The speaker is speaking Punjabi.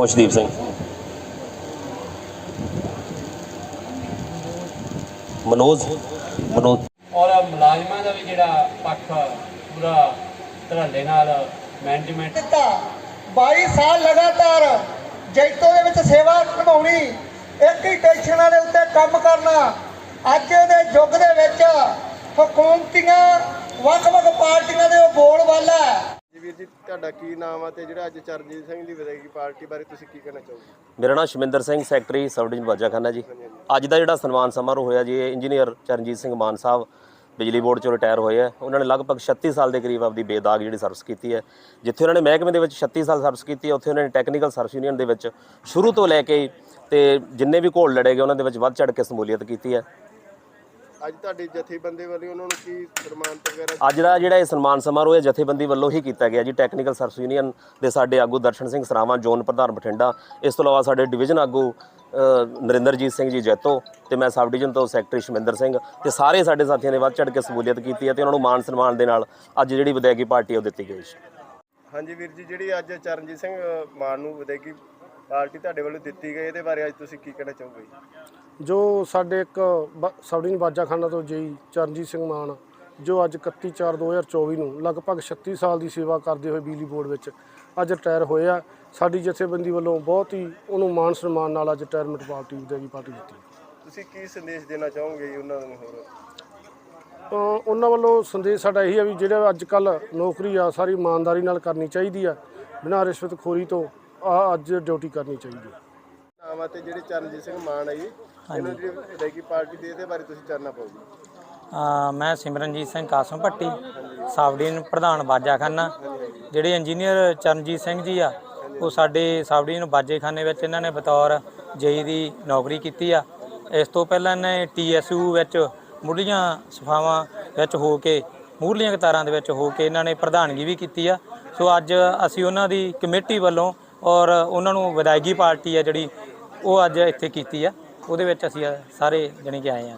ਖੁਸ਼ਦੀਪ ਸਿੰਘ। ਮਨੋਜ ਮਨੋਜ। ਔਰ ਮੁਲਾਜ਼ਮਾਂ ਦਾ ਵੀ ਜਿਹੜਾ ਪੱਖ ਪੂਰਾ ਧੜੱਲੇ ਨਾਲ ਮੈਨੇਜਮੈਂਟ ਦਿੱਤਾ। 22 ਸਾਲ ਲਗਾਤਾਰ ਜੈਤੋ ਦੇ ਵਿੱਚ ਸੇਵਾ ਨਿਭਾਉਣੀ ਇੱਕ ਹੀ ਟੈਨਸ਼ਨਾਂ ਦੇ ਉੱਤੇ ਕੰਮ ਕਰਨਾ ਅੱਜ ਦੇ ਯੁੱਗ ਦੇ ਵਿੱਚ ਹਕੂਮਤੀਆਂ ਵੱਖ-ਵੱਖ ਪਾਰਟੀਆਂ ਦੇ ਉਹ ਬੋਲ ਵਾਲਾ ਵੀਰ ਜੀ, ਤੁਹਾਡਾ ਕੀ ਨਾਮ ਆ ਤੇ ਜਿਹੜਾ ਅੱਜ ਚਰਨਜੀਤ ਸਿੰਘ ਦੀ ਵਿਦਾਇਗੀ ਪਾਰਟੀ ਬਾਰੇ ਤੁਸੀਂ ਕੀ ਕਹਿਣਾ ਚਾਹੋਗੇ? ਮੇਰਾ ਨਾਮ Shaminder Singh, secretary sub division Bajakhana ਜੀ। ਅੱਜ ਦਾ ਜਿਹੜਾ ਸਨਮਾਨ ਸਮਾਰੋਹ ਹੋਇਆ ਜੀ, ਇਹ ਇੰਜੀਨੀਅਰ ਚਰਨਜੀਤ ਸਿੰਘ ਮਾਨ ਸਾਹਿਬ ਬਿਜਲੀ ਬੋਰਡ ਚੋਂ ਰਿਟਾਇਰ ਹੋਏ ਆ। ਉਹਨਾਂ ਨੇ ਲਗਭਗ 36 ਸਾਲ ਦੇ ਕਰੀਬ ਆਪਦੀ ਬੇਦਾਗ ਜਿਹੜੀ ਸਰਵਿਸ ਕੀਤੀ ਹੈ। ਜਿੱਥੇ ਉਹਨਾਂ ਨੇ ਮਹਿਕਮੇ ਦੇ ਵਿੱਚ 36 ਸਾਲ ਸਰਵਿਸ ਕੀਤੀ ਹੈ, ਉੱਥੇ ਉਹਨਾਂ ਨੇ ਟੈਕਨੀਕਲ ਸਰਵਿਸ ਯੂਨੀਅਨ ਦੇ ਵਿੱਚ ਸ਼ੁਰੂ ਤੋਂ ਲੈ ਕੇ ਤੇ ਜਿੰਨੇ ਵੀ ਘੋਲ ਲੜੇ ਗਏ, ਉਹਨਾਂ ਦੇ ਵਿੱਚ ਵੱਧ ਚੜ ਕੇ ਸਮੂਲੀਅਤ ਕੀਤੀ ਹੈ। ਅੱਜ ਤੁਹਾਡੀ ਜਥੇਬੰਦੀ ਵੱਲੋਂ ਉਹਨਾਂ ਨੂੰ ਕੀ ਸਨਮਾਨਿਤ ਵਗੈਰਾ ਅੱਜ ਦਾ ਜਿਹੜਾ ਇਹ ਸਨਮਾਨ ਸਮਾਰੋਹ ਹੈ ਜਥੇਬੰਦੀ ਵੱਲੋਂ ਹੀ ਕੀਤਾ ਗਿਆ ਜੀ ਟੈਕਨੀਕਲ ਸਰਵਿਸ ਯੂਨੀਅਨ ਦੇ ਸਾਡੇ ਆਗੂ ਦਰਸ਼ਨ ਸਿੰਘ ਸਰਾਵਾਂ ਜ਼ੋਨ ਪ੍ਰਧਾਨ ਬਠਿੰਡਾ ਇਸ ਤੋਂ ਇਲਾਵਾ ਸਾਡੇ ਡਿਵੀਜ਼ਨ ਆਗੂ ਨਰਿੰਦਰਜੀਤ ਸਿੰਘ ਜੀ ਜੈਤੋ ਤੇ ਮੈਂ ਸਬ ਡਿਵੀਜ਼ਨ ਤੋਂ ਸੈਕਟਰੀ ਸ਼ਮਿੰਦਰ ਸਿੰਘ ਤੇ ਸਾਰੇ ਸਾਡੇ ਸਾਥੀਆਂ ਨੇ ਵੱਧ ਚੜ ਕੇ ਸਮੂਲੀਅਤ ਕੀਤੀ ਹੈ ਤੇ ਉਹਨਾਂ ਨੂੰ ਮਾਨ ਸਨਮਾਨ ਦੇ ਨਾਲ ਅੱਜ ਜਿਹੜੀ ਵਿਦਾਇਗੀ ਪਾਰਟੀ ਉਹ ਦਿੱਤੀ ਗਈ ਸੀ ਹਾਂਜੀ ਵੀਰ ਜੀ ਜਿਹੜੀ ਅੱਜ ਚਰਨਜੀਤ ਸਿੰਘ ਮਾਨ ਨੂੰ ਵਿਦਾਇਗੀ ਪਾਰਟੀ ਤੁਹਾਡੇ ਵੱਲੋਂ ਦਿੱਤੀ ਗਈ ਇਹਦੇ ਬਾਰੇ ਅੱਜ ਤੁਸੀਂ ਕੀ ਕਹਿਣਾ ਚਾਹੋਗੇ ਜੀ? ਸਾਡੇ ਇੱਕ ਸਬਡਿਨ ਬਾਜਾਖਾਨਾ ਤੋਂ ਜਈ ਚਰਨਜੀਤ ਸਿੰਘ ਮਾਨ ਜੋ ਅੱਜ 31/4/2024 ਨੂੰ ਲਗਭਗ 36 ਸਾਲ ਦੀ ਸੇਵਾ ਕਰਦੇ ਹੋਏ ਬਿਜਲੀ ਬੋਰਡ ਵਿੱਚ ਅੱਜ ਰਿਟਾਇਰ ਹੋਏ ਆ ਸਾਡੀ ਜਥੇਬੰਦੀ ਵੱਲੋਂ ਬਹੁਤ ਹੀ ਉਹਨੂੰ ਮਾਨ ਸਨਮਾਨ ਨਾਲ ਅੱਜ ਰਿਟਾਇਰਮੈਂਟ ਪਾਰਟੀ ਦੇਗੀ ਪਾਰਟੀ ਦਿੱਤੀ ਤੁਸੀਂ ਕੀ ਸੰਦੇਸ਼ ਦੇਣਾ ਚਾਹੋਗੇ ਜੀ ਉਹਨਾਂ ਨੂੰ ਹੋਰ ਤਾਂ ਉਹਨਾਂ ਵੱਲੋਂ ਸੰਦੇਸ਼ ਸਾਡਾ ਇਹੀ ਆ ਵੀ ਜਿਹੜੇ ਅੱਜ ਕੱਲ ਨੌਕਰੀ ਆ ਸਾਰੀ ਇਮਾਨਦਾਰੀ ਨਾਲ ਕਰਨੀ ਚਾਹੀਦੀ ਆ ਬਿਨਾਂ ਰਿਸ਼ਵਤਖੋਰੀ ਤੋਂ ਆ ਅੱਜ ਡਿਊਟੀ ਕਰਨੀ ਚਾਹੀਦੀ ਹੈ। ਨਾਮ ਆ ਤੇ ਜਿਹੜੇ ਚਰਨਜੀਤ ਸਿੰਘ ਮਾਨ ਆ ਜੀ ਇਹਨਾਂ ਦੀ ਜਿਹੜੀ ਵਿਦਾਇਗੀ ਪਾਰਟੀ ਦੇ ਇਹਦੇ ਬਾਰੇ ਤੁਸੀਂ ਚਾਨਣਾ ਪਾਓ ਜੀ ਅ, ਮੈਂ ਸਿਮਰਨਜੀਤ ਸਿੰਘ ਕਾਸਮ ਭੱਟੀ ਸਾਬਡੀਨ ਪ੍ਰਧਾਨ ਬਾਜਾਖਾਨਾ ਜਿਹੜੇ ਇੰਜੀਨੀਅਰ ਚਰਨਜੀਤ ਸਿੰਘ ਜੀ ਆ ਉਹ ਸਾਡੇ ਸਾਬਡੀਨ ਬਾਜੇਖਾਨੇ ਵਿੱਚ ਇਹਨਾਂ ਨੇ ਬਤੌਰ ਜੇਈ ਦੀ ਨੌਕਰੀ ਕੀਤੀ ਆ। ਇਸ ਤੋਂ ਪਹਿਲਾਂ ਇਹਨੇ ਟੀਐਸਯੂ ਵਿੱਚ ਮੁੱਢਲੀਆਂ ਸਫਾਵਾਂ ਵਿੱਚ ਹੋ ਕੇ ਮੂਹਰਲੀਆਂ ਕਤਾਰਾਂ ਦੇ ਵਿੱਚ ਹੋ ਕੇ ਇਹਨਾਂ ਨੇ ਪ੍ਰਧਾਨਗੀ ਵੀ ਕੀਤੀ ਆ। ਸੋ ਅੱਜ ਅਸੀਂ ਉਹਨਾਂ ਦੀ ਕਮੇਟੀ ਵੱਲੋਂ ਔਰ ਉਹਨਾਂ ਨੂੰ ਵਿਦਾਇਗੀ ਪਾਰਟੀ ਆ ਜਿਹੜੀ ਉਹ ਅੱਜ ਇੱਥੇ ਕੀਤੀ ਆ। ਉਹਦੇ ਵਿੱਚ ਅਸੀਂ ਸਾਰੇ ਜਣੇ ਕਿ ਆਏ ਆ।